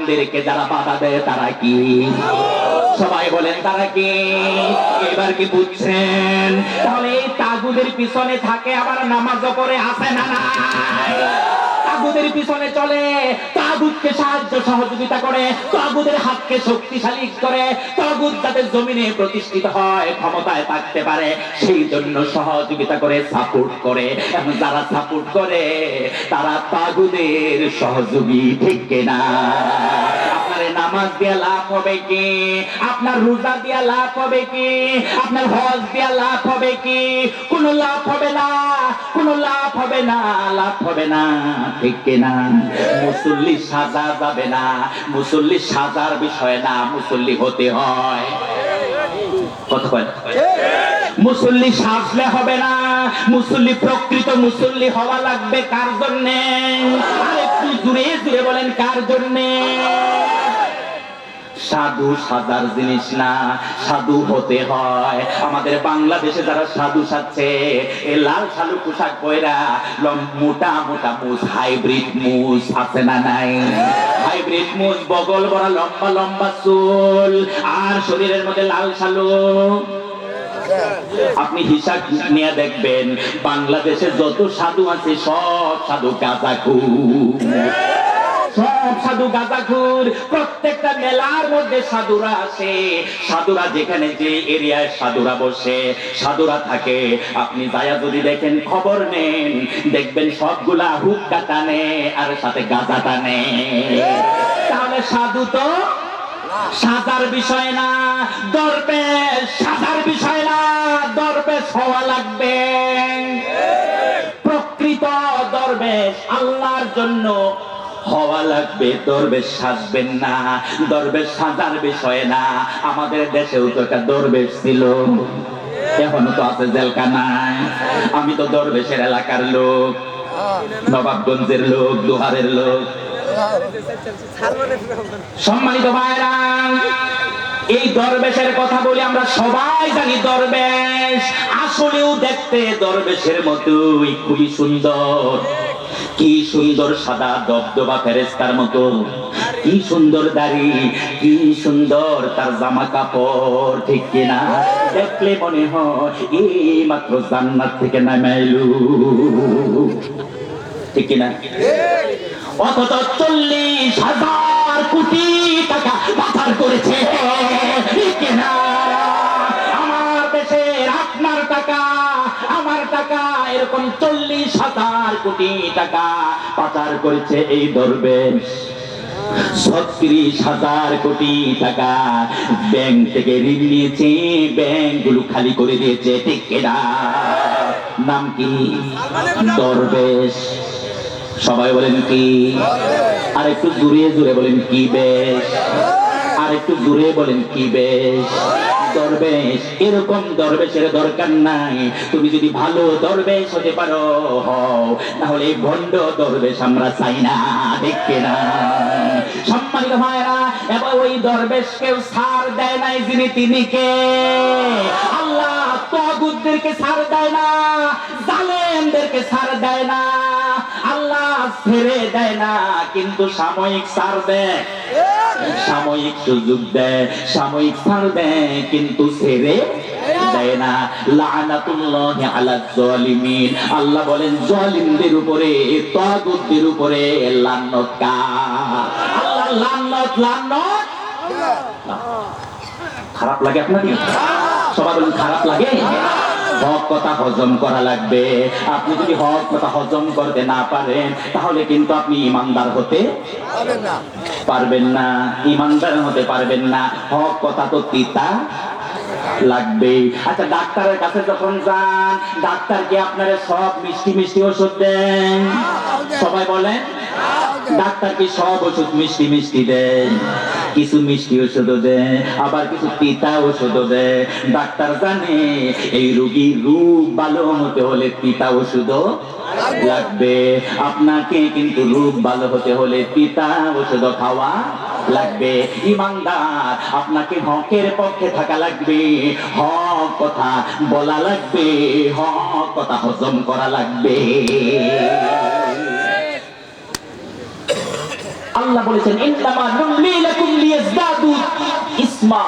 জালেমদেরকে যারা বাধা দেয়, তারা কি? সবাই বলেন, তারা কি? এবার কি বুঝছেন? তাহলে এই তাগুদের পিছনে থাকে, আবার নামাজও করে আসে না নাই? তাগুদের পিছনে চলে। তাগুদকে সাহায্য, সহযোগিতা করে। তাগুদের হাতকে শক্তিশালী করে। তাগুদ যাতে জমিনে প্রতিষ্ঠিত হয়, ক্ষমতায় থাকতে পারে, সেই জন্য সহযোগিতা করে সাপোর্ট করে। এবং যারা সাপোর্ট করে, তারা তাগুদের সহযোগী ঠিক আপনার নামাজ দিয়া লাভ হবে কি? আপনার রোজা দিয়া লাভ হবে কি? আপনার হজ দিয়া লাভ হবে কি? কোন লাভ হবে না, কোন লাভ হবে না, লাভ হবে না, ঠিক কিনা মুসল্লি সাজা যাবে না, মুসল্লি সাজার বিষয় না, মুসল্লি হতে হয়। কথা কয়? মুসল্লি সাজলে হবে না, মুসল্লি প্রকৃত মুসল্লি হওয়া লাগবে কার জন্যে? আর একটু জুড়ে জুড়ে বলেন, কার জন্যে? সাধু সাজার জিনিস না, সাধু হতে হয়। আমাদের বাংলাদেশে যারা সাধু সাজছে, এ লাল সালু পোশাক লম- মোটা মোটা মুস হাইব্রিড মুস আছে না নাই? হাইব্রিড মুস বগল বড়, লম্বা লম্বা চুল, আর শরীরের মধ্যে লাল সালু আপনি হিসাব নিয়ে দেখবেন, বাংলাদেশে যত সাধু আছে, সব সাধু গাঁজা সব সাধু গাঁজাখুর, প্রত্যেকটা মেলার মধ্যে সাধুরা আসে। সাধুরা যেখানে যে এরিয়ায় সাধুরা বসে, সাধুরা থাকে। আপনি যায়া যদি দেখেন, খবর নেন। দেখবেন সবগুলা হুক্কা টানে, আর সাথে গাঁজা টানে। তাহলে সাধু তো সাজার বিষয় না, দরবেশ সাজার বিষয় না, দরবেশ হওয়া লাগবে। প্রকৃত দরবেশ আল্লাহর জন্য হওয়া লাগবে, দরবেশ সাজবেন না। দরবেশ সাজার বিষয় না। আমাদের দেশেও তো একটা দরবেশ ছিল। এখনও তো আছে জেলখানায় আমি তো দরবেশের এলাকার লোক। নবাবগঞ্জের লোক, দুহারের লোক। সম্মানিত ভাইরা এই দরবেশের কথা বলি আমরা সবাই জানি দরবেশ। আসলেও দেখতে দরবেশের মতোই খুবই সুন্দর। কি সুন্দর সাদা দবদবা ফেরেস্তার মতো? কি সুন্দর দাড়ি, কি সুন্দর তার জামা কাপড়, ঠিক কিনা? দেখলে মনে হয় এই মাত্র জান্নাত থেকে নামে এলু। ঠিক কিনা? অথচ চল্লিশ হাজার কোটি টাকা পাচার করেছে। কেনা? এরকম চল্লিশ হাজার কোটি টাকা পাচার করেছে এই দরবেশ। ছত্রিশ হাজার কোটি টাকা ব্যাংক থেকে ঋণ নিয়েছে ব্যাংকগুলো খালি করে দিয়েছে, ঠিক নাম কি? দরবেশ। সবাই বলেন কি? আর একটু দূরে দূরে বলেন কি বেশ? আর একটু দূরে বলেন কি বেশ? দরবেশ, এরকম দরবেশের দরকার নাই। তুমি যদি ভালো দরবেশ হতে পারো, হও। তাহলে ভণ্ড দরবেশ আমরা চাই না, দেখতে না। সম্মানিত ভাইরা এবার ওই দরবেশ কেউ সার দেয় নাই যিনি তিনি কে? আল্লাহ তগুদদেরকে সার দেয় না, জালেমদেরকে সার দেয় না। ছেড়ে দেয় না কিন্তু সাময়িক সার দেয় সাময়িক সুযোগ দেয় সাময়িক ছাড় দেয় কিন্তু ছেড়ে দেয় না। লানাতুল্লাহি আলা জালিমিন আল্লাহ বলেন জালিমদের উপরে তাগুতদের উপরে লানত কার আল্লাহ লানত লানত। খারাপ লাগে আপনার সবাই বলেন খারাপ লাগে? হক কথা হজম করা লাগবে। আপনি যদি হক কথা হজম করতে না পারেন তাহলে কিন্তু আপনি ইমানদার হতে পারবেন না। ইমানদার হতে পারবেন না। হক কথা তো তিতা লাগবে। আচ্ছা ডাক্তারের কাছে যখন যান ডাক্তার কি আপনারা সব মিষ্টি মিষ্টি ওষুধ দেন? সবাই বলেন ডাক্তার কি সব ওষুধ মিষ্টি মিষ্টি দেয় কিছু মিষ্টি ওষুধও দেয় আবার কিছু তিতা ওষুধও দেয় ডাক্তার জানে, এই রোগীর রূপ ভালো হতে হলে তিতা ওষুধও লাগবে। আপনাকে কিন্তু রূপ ভালো হতে হলে পিতা ওষুধ খাওয়া লাগবে। ইমানদার, আপনাকে হকের পক্ষে থাকা লাগবে। হক কথা বলা লাগবে, হক কথা হজম করা লাগবে। আল্লাহ বলেছেন ইন্নামা নুমলি লাকুম লিয়াজদাদু ইসমা।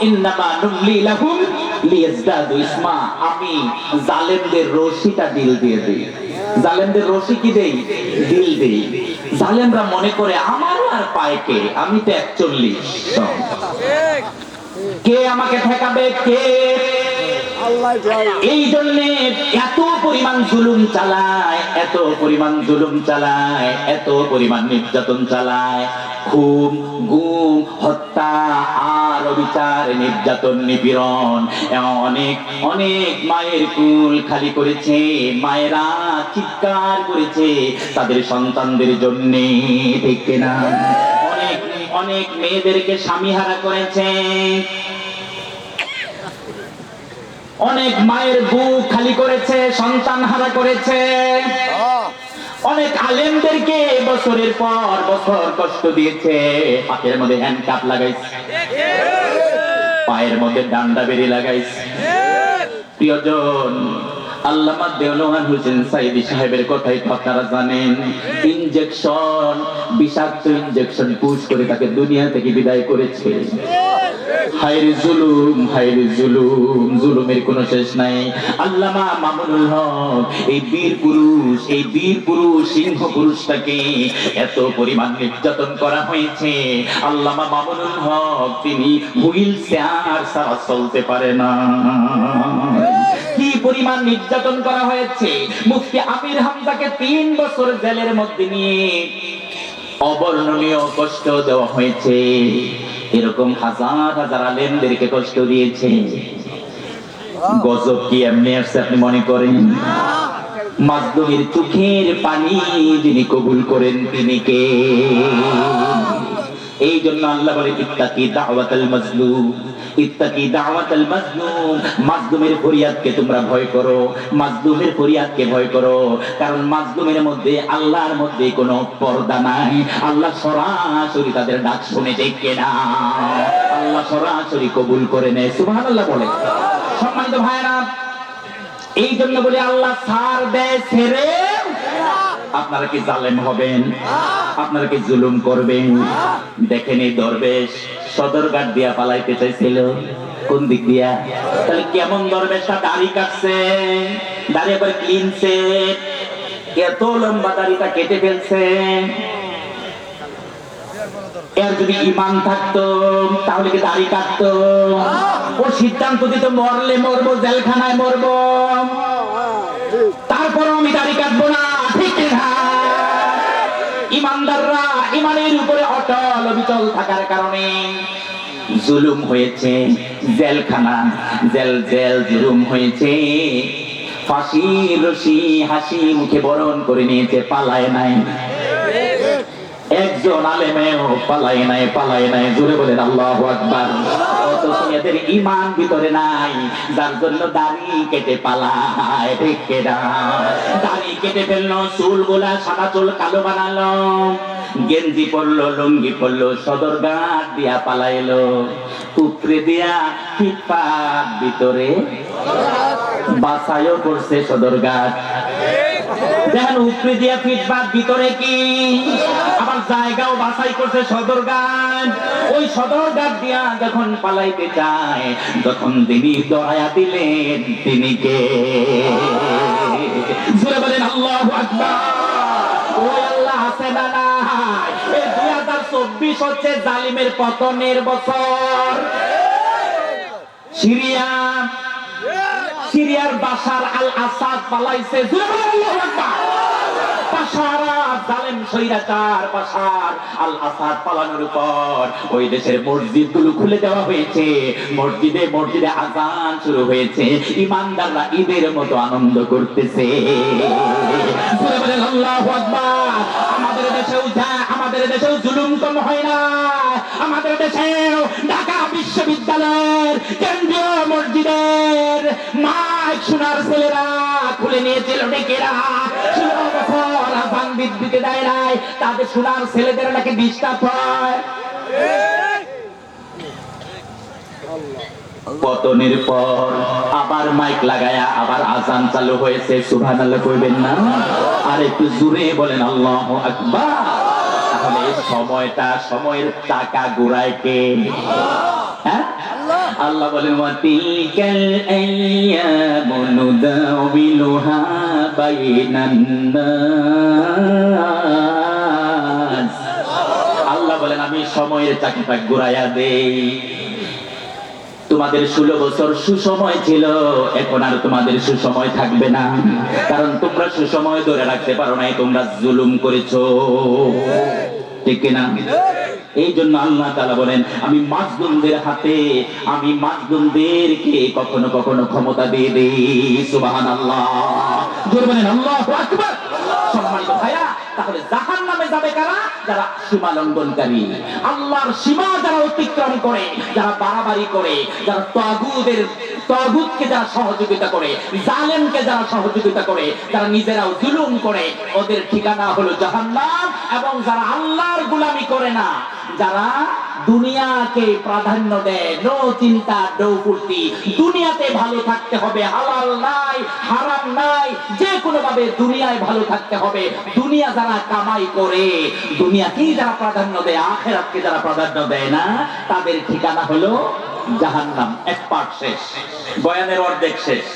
ইন্নামা নুমলি লাকুম লিয়াজদাদু ইসমা। আমি জালেমদের রশিটা দিল দিয়ে দেই। জালেমদের রশি কি দেই? দিল দেই। জালেমরা মনে করে আমার আর পায় কে? আমি তো একচল্লিশ। কে আমাকে ঠেকাবে? কে? নির্যাতন চালায়। খুন, গুম, হত্যা, আর অবিচার, নির্যাতন, নিপীড়ন অনেক অনেক মায়ের কুল খালি করেছে, মায়েরা চিৎকার করেছে তাদের সন্তানদের জন্য, ঠিক না অনেক অনেক মেয়েদেরকে স্বামী হারা করেছে। অনেক মায়ের বুক খালি করেছে সন্তান হারা করেছে। অনেক আলেমদেরকে বছরের পর বছর কষ্ট দিয়েছে হাতের মধ্যে হ্যান্ড কাপ লাগাইছে। পায়ের মধ্যে ডান্ডা বেরি লাগাইছে। প্রিয়জন আল্লামা দেওয়ান হোসেন সাইদি সাহেবের কথাই আপনারা জানেন ইনজেকশন বিষাক্ত ইনজেকশন পুশ করে তাকে দুনিয়া থেকে বিদায় করেছে। হায়রে জুলুম হায়রে জুলুম, জুলুমের কোনো শেষ নাই। আল্লামা মামুনুল হক, এই বীর পুরুষ, এই বীর পুরুষ, সিংহ পুরুষটাকে এত পরিমাণ নির্যাতন করা হয়েছে। আল্লামা মামুনুল হক, তিনি হুইল চেয়ার ছাড়া চলতে পারে না। কি পরিমাণ নির্যাতন করা হয়েছে? মুফতি আমির হামজাকে তিন বছর জেলের মধ্যে নিয়ে অবর্ণনীয় কষ্ট দেওয়া হয়েছে। এরকম হাজার হাজার আলেমদেরকে কষ্ট দিয়েছে। গজব কি এমনি আসছে আপনি মনে করেন? মাধ্যমের চোখের পানি যিনি কবুল করেন তিনি কে? এই জন্য আল্লাহ বলে, ইত্তাকি দাওয়াতাল মাজলুম, ইত্তাকি দাওয়াতাল মাজলুম। মাজলুমের ফরিয়াদকে তোমরা ভয় করো, মাজলুমের ফরিয়াদকে ভয় করো। কারণ মাজলুমের মধ্যে, আল্লাহর মধ্যে কোনো পর্দা নাই। আল্লাহ সরাসরি তাদের ডাক শুনে দেখে না আল্লাহ সরাসরি কবুল করে নেয়। সুবহানাল্লাহ বলে। সম্মানিত ভাইরা এই জন্য বলে আল্লাহ ছাড় দেয়, ছেড়ে আপনারা কি জালেম হবেন? আপনারা কি জুলুম করবেন দেখেন এই দরবেশ সদরঘাট দিয়া পালাইতে চাইছিল। কোন দিক দিয়া? তাহলে কেমন দরবেশটা দাড়ি কাটছে? দাড়ি আবার ক্লিনছে এত লম্বা দাড়িটা কেটে ফেলছে। তারপর আমি দাড়ি কাটবো না। ইমানের উপরে অটল অবিচল থাকার কারণে জুলুম হয়েছে, জেলখানা, জেল জেল জুলুম হয়েছে। ফাঁসি রশি, হাসি মুখে বরণ করে নিয়েছে, পালায় নাই। একজন আলেমেও পালায় নাই পালায় নাই। জুড়ে বলেন, আল্লাহ আকবার। এদের ইমান ভিতরে নাই। যার জন্য দাড়ি কেটে পালায় দাড়ি কেটে ফেলল চুলগুলা সাদা চুল, কালো বানালো। গেঞ্জি লুঙ্গি সদর গাঁট দিয়া পালাইলো। উপরে দিয়া ফিটপাত ভিতরে বাসায়ও করছে সদর গাছ দেখেন উপরে দিয়া ফিটপাত ভিতরে কি? জায়গাও বাছাই করছে সদরঘাট ওই সদরঘাট দিয়া যখন পালাইতে যায় তখন তিনি দয়া দিলেন, তিনি কে? বলেন, আল্লাহু আকবার। আল্লাহ আছে হচ্ছে জালিমের পতনের বছর। সিরিয়া, সিরিয়ার বাশার আল আসাদ পালাইছে জালেম স্বৈরাচার আল আসাদ পালানোর উপর ওই দেশের খুলে দেওয়া হয়েছে। মসজিদে মসজিদে আজান শুরু হয়েছে। ইমানদাররা ঈদের মতো আনন্দ করতেছে। আমাদের দেশেও যা, আমাদের দেশেও জুলুম কম হয় না। আমাদের দেশেও ঢাকা বিশ্ববিদ্যালয়ের কেন্দ্রীয় মসজিদের মাইক শোনার ছেলেরা খুলে নিয়েছিল, ডেকেরা বিদ্যুতে দেয় নাই, তাদের সোনার ছেলেদের নাকি হয় পতনের পর আবার মাইক লাগায়া আবার আজান চালু হয়েছে, সুবহানাল্লাহ কইবেন না? আর একটু জোরে বলেন, আল্লাহু আকবার। তাহলে সময়টা সময়ের টাকা ঘুরায় কে? হ্যাঁ? আল্লাহ বলেন আল্লাহ বলেন, আমি সময়ের চাকাটা ঘুরাইয়া দেই। তোমাদের ষোলো বছর সুসময় ছিল, এখন আর তোমাদের সুসময় থাকবে না। কারণ তোমরা সুসময় ধরে রাখতে পারো নাই, তোমরা জুলুম করেছ। ঠিক কিনা? এই জন্য আল্লাহ তালা বলেন, আমি মাজদুমদের হাতে, আমি মাজদুমদেরকে কখনো কখনো ক্ষমতা দিয়ে দিই। সুবাহ আল্লাহ বলেন, আল্লাহ সম্মানিত ভাইয়া তাহলে জাহান নামে যাবে কারা? যারা সীমা লঙ্ঘনকারী। আল্লাহর সীমা যারা অতিক্রম করে, যারা বাড়াবাড়ি করে, যারা তাগুদের যারা সহযোগিতা করে, জালেমকে যারা সহযোগিতা করে, যারা নিজেরাও জুলুম করে, ওদের ঠিকানা হলো জাহান্নাম এবং যারা আল্লাহর গোলামি করে না যারা দুনিয়াকে প্রাধান্য দেয় নো চিন্তা নো ফুর্তি। দুনিয়াতে ভালো থাকতে হবে, হালাল নাই, হারাম নাই, যে কোনো ভাবে দুনিয়ায় ভালো থাকতে হবে। দুনিয়া যারা কামাই করে, দুনিয়াকেই যারা প্রাধান্য দেয়, আখেরাতকে যারা প্রাধান্য দেয় না, তাদের ঠিকানা হলো জাহান্নাম। এক পার্ট শেষ, বয়ানের অর্ধেক শেষ।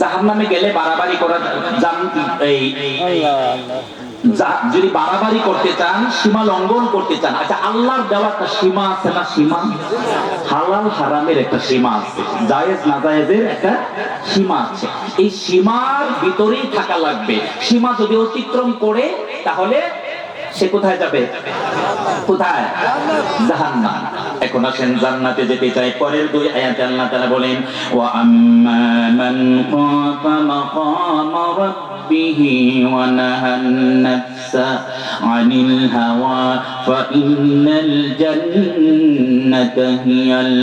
জাহান্নামে গেলে বাড়াবাড়ি করা জান এই যদি বাড়াবাড়ি করতে চান, সীমা লঙ্ঘন করতে চান আচ্ছা আল্লাহর দেওয়া একটা সীমা আছে না সীমা? হালাল হারামের একটা সীমা আছে, জায়েজ না জায়েজের একটা সীমা আছে। এই সীমার ভিতরেই থাকা লাগবে। সীমা যদি অতিক্রম করে, তাহলে সে কোথায় যাবে? কোথায়? এখন আসেন জান্নাতে যেতে চাই। পরের দুই আল্লাহ তাআলা বলেন, ওয়া আম্মা মান মাকামা রাব্বিহি ওয়া নাহান নাফসা আনিল হাওয়া, ফা ইন্নাল জান্নাতা হিয়াল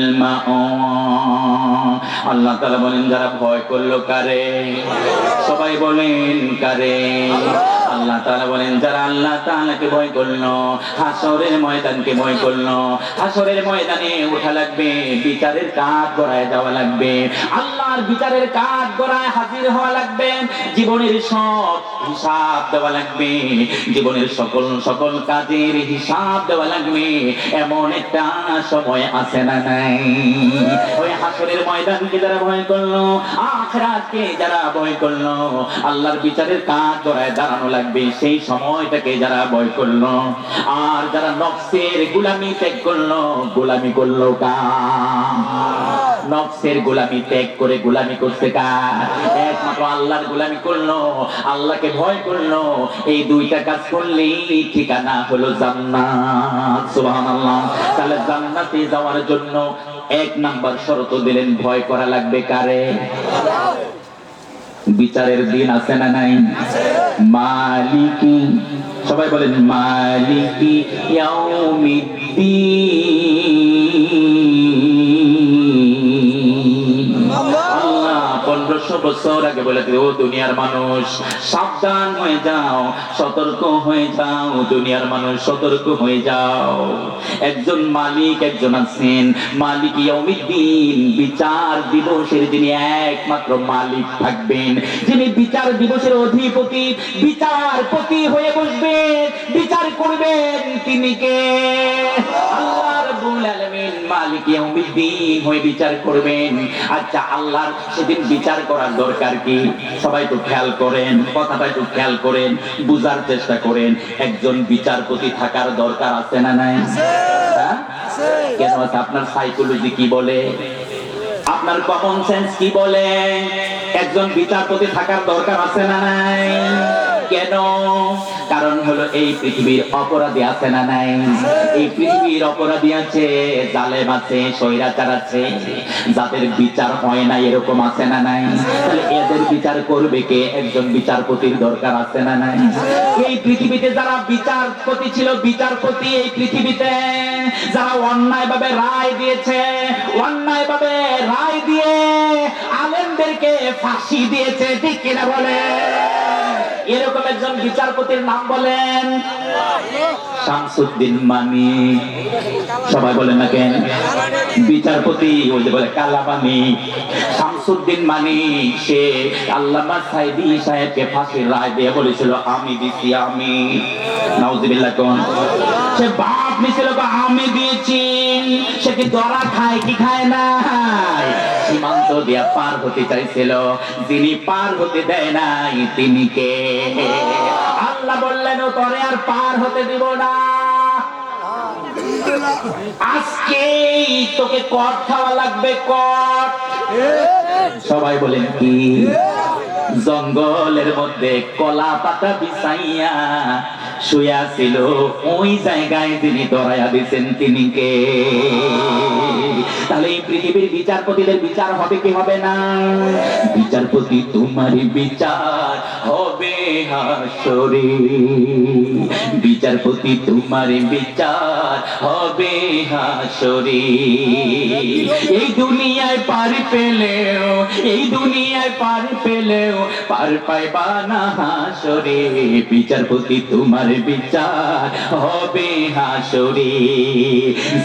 আল্লাহ তাআলা বলেন, যারা ভয় করল কারে? সবাই বলেন, কারে? তাআলা বলেন, যারা আল্লাহ তাআলাকে ভয় করল, হাসরের ময়দানকে ভয় করল, হাসরের ময়দানে ওঠা লাগবে, বিচারের কাঠ গড়ায় যাওয়া লাগবে, আল্লাহর বিচারের কাঠ গড়ায় হাজির হওয়া লাগবে, জীবনের সব হিসাব দেওয়া লাগবে, জীবনের সকল সকল কাজের হিসাব দেওয়া লাগবে, এমন একটা সময় আছে না নাই। ওই হাসরের ময়দানকে যারা ভয় করল, আখরাতকে যারা ভয় করল, আল্লাহর বিচারের কাজ গড়ায় দাঁড়ানো লাগবে সেই সময়টাকে যারা ভয় করল, আর যারা নফসের গুলামি ত্যাগ করল, গোলামি করল কার? নফসের গোলামি ত্যাগ করে গোলামি করতে কার? একমাত্র আল্লাহর গোলামি করল, আল্লাহকে ভয় করল, এই দুইটা কাজ করলেই ঠিকানা হলো জান্নাত, সুবহানাল্লাহ। তাহলে জান্নাতে যাওয়ার জন্য এক নাম্বার শর্ত দিলেন, ভয় করা লাগবে কারে? বিচারের দিন আছে না নাই? মালিকি সবাই বলেন মালিকি ইয়াউমিদ্দিন। পনেরোশো বছর আগে বলে দিল, ও দুনিয়ার মানুষ সাবধান হয়ে যাও সতর্ক হয়ে যাও দুনিয়ার মানুষ সতর্ক হয়ে যাও। একজন মালিক একজন আছেন মালিক ইয়াউমিদ্দিন বিচার দিবসের যিনি একমাত্র মালিক থাকবেন যিনি বিচার দিবসের অধিপতি বিচারপতি হয়ে বসবেন বিচার করবেন তিনি কে? মালিক ইয়াউমিদ্দিন হয়ে বিচার করবেন। আচ্ছা আল্লাহর সেদিন বিচার করার দরকার কি? সবাই তো খেয়াল করেন কথাটা একটু খেয়াল করেন, বুঝার চেষ্টা করেন, একজন বিচারপতি থাকার দরকার আছে না নাই? হ্যাঁ? কেন আপনার সাইকোলজি কি বলে? আপনার কমন সেন্স কি বলে? একজন বিচারপতি থাকার দরকার আছে না নাই? কেন? কারণ হলো এই পৃথিবীর অপরাধী আছে না নাই? এই পৃথিবীর অপরাধী আছে, জালেম আছে, স্বৈরাচার আছে। যাদের বিচার হয় না, এরকম আছে না নাই? তাহলে এদের বিচার করবে কে? একজন বিচারপতির দরকার আছে না নাই? এই পৃথিবীতে যারা বিচারপতি ছিল, বিচারপতি এই পৃথিবীতে। যারা অন্যায় ভাবে রায় দিয়েছে অন্যায় ভাবে রায় দিয়ে আলেমদেরকে ফাঁসি দিয়েছে, ঠিক কিনা বলে? এরকম একজন বিচারপতির নাম বলেন শামসুদ্দিন মানি। সবাই বলেন না কেন? বিচারপতি ওই যে বলে কালামানি। শামসুদ্দিন মানি, সে আল্লামা সাইদি সাহেবকে ফাঁসির রায় দিয়ে বলেছিল, আমি দিছি, আমি। নাউজুবিল্লাহ কোন? সে বাপ মিছিল আমি দিয়েছি। সে কি দরা খায় কি খায় না সীমান্ত দিয়া পার হতে চাইছিল। যিনি পার হতে দেয় নাই, তিনি কে? আল্লাহ বললেন, তরে আর পার হতে দিব না। আজকেই তোকে কট খাওয়া লাগবে কট সবাই বলেন, কি? জঙ্গলের মধ্যে কলা পাতা বিছাইয়া শুয়া ছিল ওই জায়গায় তিনি দরাইয়া দিছেন তিনি কে? তাহলে এই পৃথিবীর বিচারপতিদের বিচার হবে কি হবে না? বিচারপতি, তোমারই বিচার হবে হাসরে বিচারপতি, তোমারই বিচার হবে হাসরে এই দুনিয়ায় পার পেলেও, এই দুনিয়ায় পার পেলেও, পার পাইবা না হাসরে বিচারপতি তোমার বিচার হবে হাসরে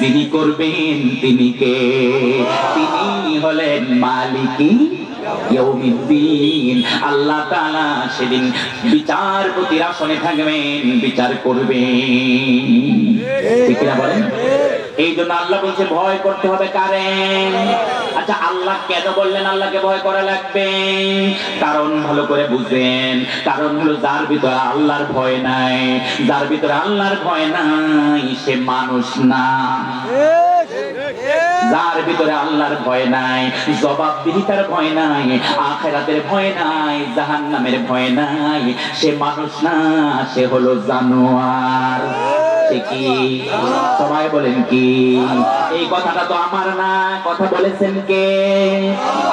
যিনি করবেন, তিনি কে? তিনি হলেন মালিকি আল্লাহ সেদিন বিচারপতির আসনে থাকবেন, বিচার করবেন। এই জন্য আল্লাহ বলছে, ভয় করতে হবে আচ্ছা আল্লাহ কেন বললেন আল্লাহকে ভয় করা লাগবে? কারণ ভালো করে বুঝবেন, কারণ হলো যার ভিতরে আল্লাহর ভয় নাই, যার ভিতরে আল্লাহর ভয় নাই, সে মানুষ না। যার ভিতরে আল্লাহর ভয় নাই, জবাবদিহিতার ভয় নাই, আখেরাতের ভয় নাই, জাহান্নামের ভয় নাই, সে মানুষ না, সে হলো জানোয়ার। কি সবাই বলেন কি? এই কথাটা তো আমার না, কথা বলেছেন কে?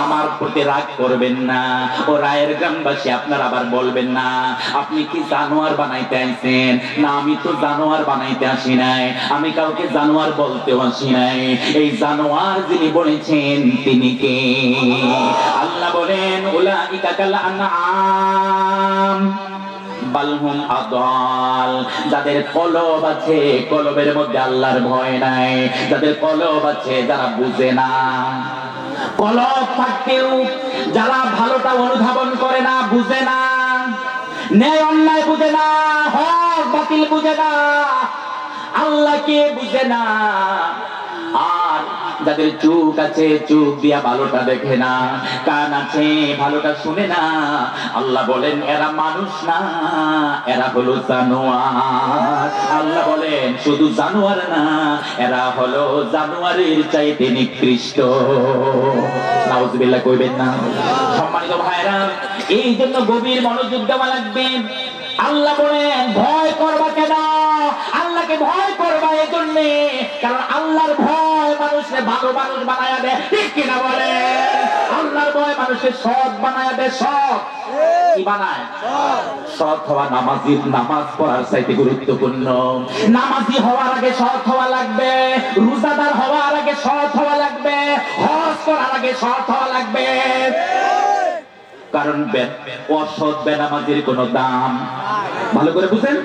আমার প্রতি রাগ করবেন না। ও রায়ের গ্রামবাসী, আপনারা আবার বলবেন না, আপনি কি জানোয়ার বানাইতে আইছেন? না, আমি তো জানোয়ার বানাইতে আসি নাই। আমি কাউকে জানোয়ার বলতেও আসি নাই। এই জানোয়ার যিনি বলেছেন, তিনি কে? আল্লাহ বলেন ওলা ইকাকাল আনআম। বালহুম আদাল যাদের কলব আছে, কলবের মধ্যে আল্লাহর ভয় নাই। যাদের কলব আছে, যারা বুঝে না। কলব থাকতেও যারা ভালোটা অনুধাবন করে না, বুঝে না। ন্যায় অন্যায় বুঝে না, হক বাতিল বুঝে না। আল্লাহকে বুঝে না। আর যাদের চোখ আছে, চোখ দিয়া ভালোটা দেখে না, কান আছে, ভালোটা শুনে না। আল্লাহ বলেন, এরা মানুষ না, এরা হলো জানোয়ার। আল্লাহ বলেন, শুধু জানোয়ার না, এরা হলো জানোয়ারের চাইতে নিকৃষ্ট। নাউজুবিল্লাহ কইবেন না। সম্মানিত ভাইরা এই জন্য গভীর মনোযোগ দেওয়া লাগবে। আল্লাহ বলেন, ভয় করবা কেন? আল্লাহকে ভয় করবা এই জন্যে কারণ আল্লাহর ভয় মানুষকে ভালো মানুষ বানায় দেয় ঠিক কিনা বলে? আল্লাহর ভয় মানুষের সৎ বানায় দেয় সৎ। কি বানায়? সৎ হওয়া নামাজি নামাজ পড়ার চাইতে গুরুত্বপূর্ণ। নামাজি হওয়ার আগে সৎ হওয়া লাগবে রোজাদার হওয়ার আগে সৎ হওয়া লাগবে হজ করার আগে সৎ হওয়া লাগবে। কারণ অসৎ বেনামাজির কোনো দাম। ভালো করে বুঝেন?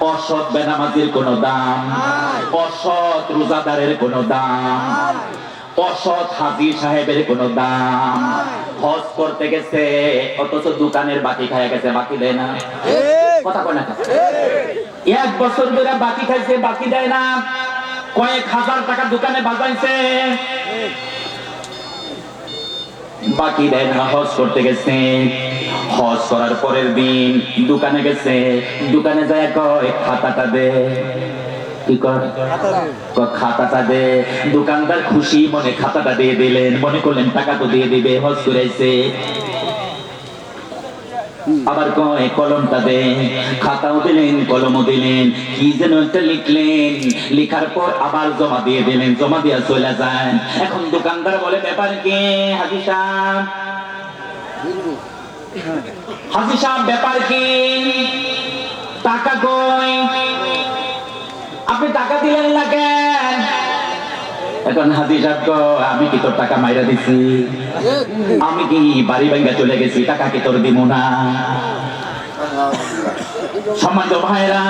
অসৎ বেনামাজির কোনো দাম। অসৎ রোজাদারের কোনো দাম। অসৎ হাজি সাহেবের কোনো দাম। হজ করতে গেছে, অথচ দোকানের বাকি খায় গেছে, বাকি দেয় না। কথা কয় না এক বছর ধরে বাকি খাইছে, বাকি দেয় না। কয়েক হাজার টাকা দোকানে বাজাইছে। বাকি দেয় হজ করতে গেছে। হজ করার পরের দিন দোকানে গেছে। দোকানে যায় কয়, খাতাটা দে। কি খাতাটা দে। দোকানদার খুশি মনে খাতাটা দিয়ে দিলেন, মনে করলেন টাকা তো দিয়ে দিবে, হজ করেছে। আবার কয় কলমটা দে খাতাও দিলেন, কলমও দিলেন। কি যেন একটা লিখলেন। লিখার পর আবার জমা দিয়ে দিলেন, জমা দিয়া চলে যায়। এখন দোকানদার বলে, ব্যাপার কি, হাজি সাহেব? হাজি সাহেব, ব্যাপার কি? টাকা কই? আপনি টাকা দিলেন না কেন? এখন হাজি সাহেব, আমি কি তোর টাকা মাইরা দিছি? আমি কি বাড়ি ভাঙ্গা চলে গেছি, টাকা কি তোর দিব না? সম্মানিত ভাইরা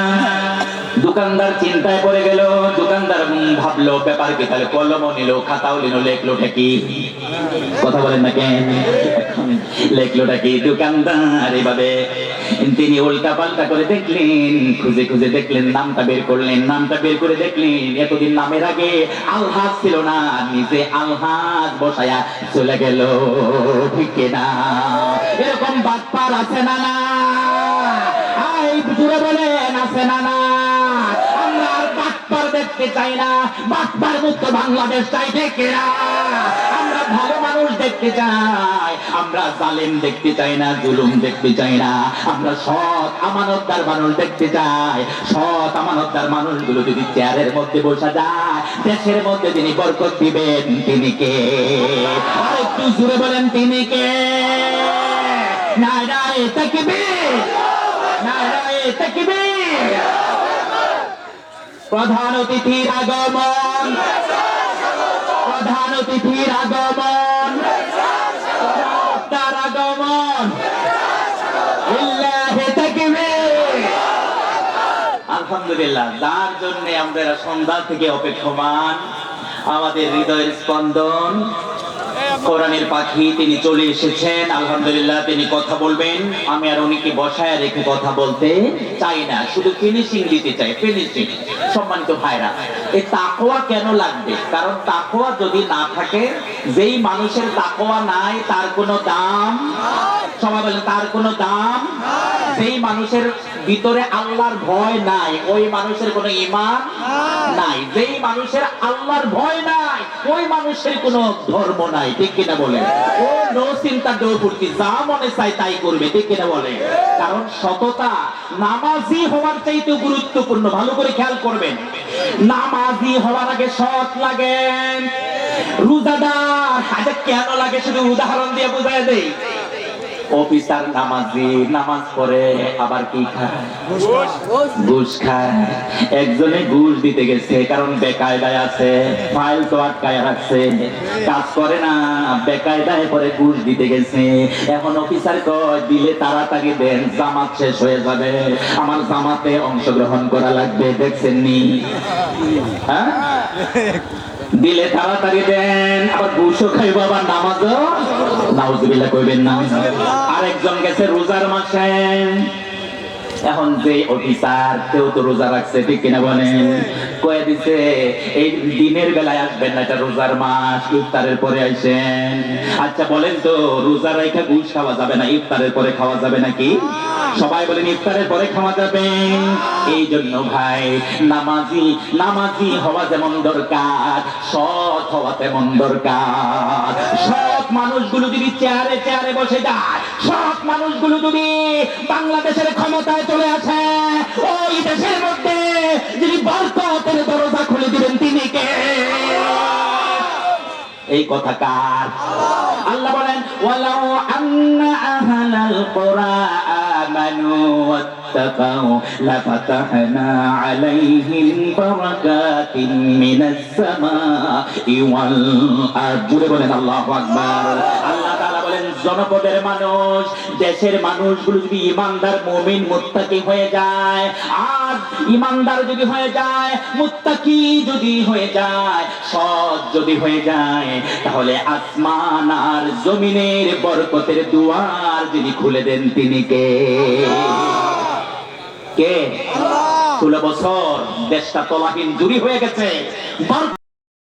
দোকানদার চিন্তায় পড়ে গেল, দোকানদার ভাবলো, ব্যাপার কি? তাহলে কলমও নিল, খাতাও নিল, লেখলোটা কি? কথা বলেন না কেন? এখন লেখলোটা কি? দোকানদার এভাবে তিনি উল্টা পাল্টা করে দেখলেন, খুঁজে খুঁজে দেখলেন, নামটা বের করলেন, নামটা বের করে দেখলেন। এতদিন নামের আগে আলহাজ ছিল না, নিজে আলহাজ বসায়া চলে গেল, ঠিক না এরকম বাটপার আছে না না? আই জুড়ে বলেন, আছে না না? দেখতে চাই না, বাটপার মুক্ত বাংলাদেশ চাই দেখে না। আমরা ভালো দেখতে চাই। আমরা জালেম দেখতে চাই না, জুলুম দেখতে চাই না। আমরা সৎ মানুষ দেখতে চাই। সৎ মানুষগুলো যদি চেয়ারের মধ্যে বসা যায়, দেশের মধ্যে বরকত দিবেন, তিনি কে? একটু জুড়ে বলেন, তিনি কে? প্রধান অতিথির আগমন। প্রধান অতিথির আগমন তার আগমন লিল্লাহি তাকবীর আলহামদুলিল্লাহ, যার জন্য আমরা সন্ধ্যা থেকে অপেক্ষমান। আমাদের হৃদয়ের স্পন্দন। কোরআনের পাখি, তিনি চলে এসেছেন। আলহামদুলিল্লাহ, তিনি কথা বলবেন। আমি আর উনিকে বসায় রেখে কথা বলতে চাই না। শুধু ফিনিশিং দিতে চাই ফিনিশিং সম্মানিত ভাইরা এই তাকোয়া কেন লাগবে? কারণ তাকোয়া যদি না থাকে, যেই মানুষের তাকোয়া নাই, তার কোনো দাম? সবাই বলেন, তার কোনো দাম? যেই মানুষের ভিতরে আল্লাহর ভয় নাই ওই মানুষের কোনো ইমান নাই। যেই মানুষের আল্লাহর ভয় নাই ওই মানুষের কোনো ধর্ম নাই ঠিক কিনা বলে? ও নো চিন্তা যা মনে চায় তাই করবে ঠিক কিনা বলে? কারণ সততা নামাজি হওয়ার চাইতে গুরুত্বপূর্ণ ভালো করে খেয়াল করবেন। নামাজি হওয়ার আগে সৎ লাগেন রোজাদার কেন লাগে শুধু উদাহরণ দিয়ে বুঝাই দেই। অফিসার নামাজি নামাজ পড়ে আবার কি খায়? ঘুষ খায়। একজনে ঘুষ দিতে গেছে কারণ বেকায়দায় আছে ফাইল তো আটকায় রাখছে। কাজ করে না বেকায়দায় পরে ঘুষ দিতে গেছে। এখন অফিসার কয় দিলে তাড়াতাড়ি দেন জামাত শেষ হয়ে যাবে। আমার জামাতে অংশগ্রহণ করা লাগবে দেখছেন নি হ্যাঁ? দিলে তাড়াতাড়ি দেন। আবার ঘুষও খাইব আবার নামাজও। নাউজবিল্লা কইবেন না। আরেকজন গেছে রোজার মাসে। এখন যে অফিসার কেউ তো রোজা রাখছে, ঠিক কিনা বলেন? কয়ে দিছে, এই দিনের বেলায় আসবেন না, এটা রোজার মাস, ইফতারের পরে আসেন আচ্ছা বলেন তো রোজা রাইখা ঘুষ খাওয়া যাবে না, ইফতারের পরে খাওয়া যাবে নাকি? সবাই বলেন, ইফতারের পরে খাওয়া যাবে। এই জন্য ভাই, নামাজি নামাজি হওয়া যেমন দরকার, সৎ হওয়া তেমন দরকার। সৎ মানুষগুলো যদি চেয়ারে চেয়ারে বসে যায়, সৎ মানুষগুলো যদি বাংলাদেশের ক্ষমতায় চলে আসে, ওই দেশের মধ্যে যিনি বরকতের দরজা খুলে দিবেন, তিনি কে? এই কথা কার? আল্লাহ বলেন, ওয়ালাউ আন্না আহলাল কুরা আমানু বারাকাতিন মিনাস সামাই ওয়াল আরদ জুড়ে বলেন, আল্লাহু আকবার। আল্লাহ তাআলা বলেন, জনপদের মানুষ, দেশের মানুষগুলো যদি ইমানদার মুমিন, মুত্তাকি হয়ে যায়, আর ইমানদার যদি হয়ে যায়, মুত্তাকি যদি হয়ে যায়, সৎ যদি হয়ে যায়, তাহলে আসমান আর জমিনের বরকতের দুয়ার যিনি খুলে দেন তিনি কে? কে? ষোলো বছর দেশটা তলাহীন দূরী হয়ে গেছে।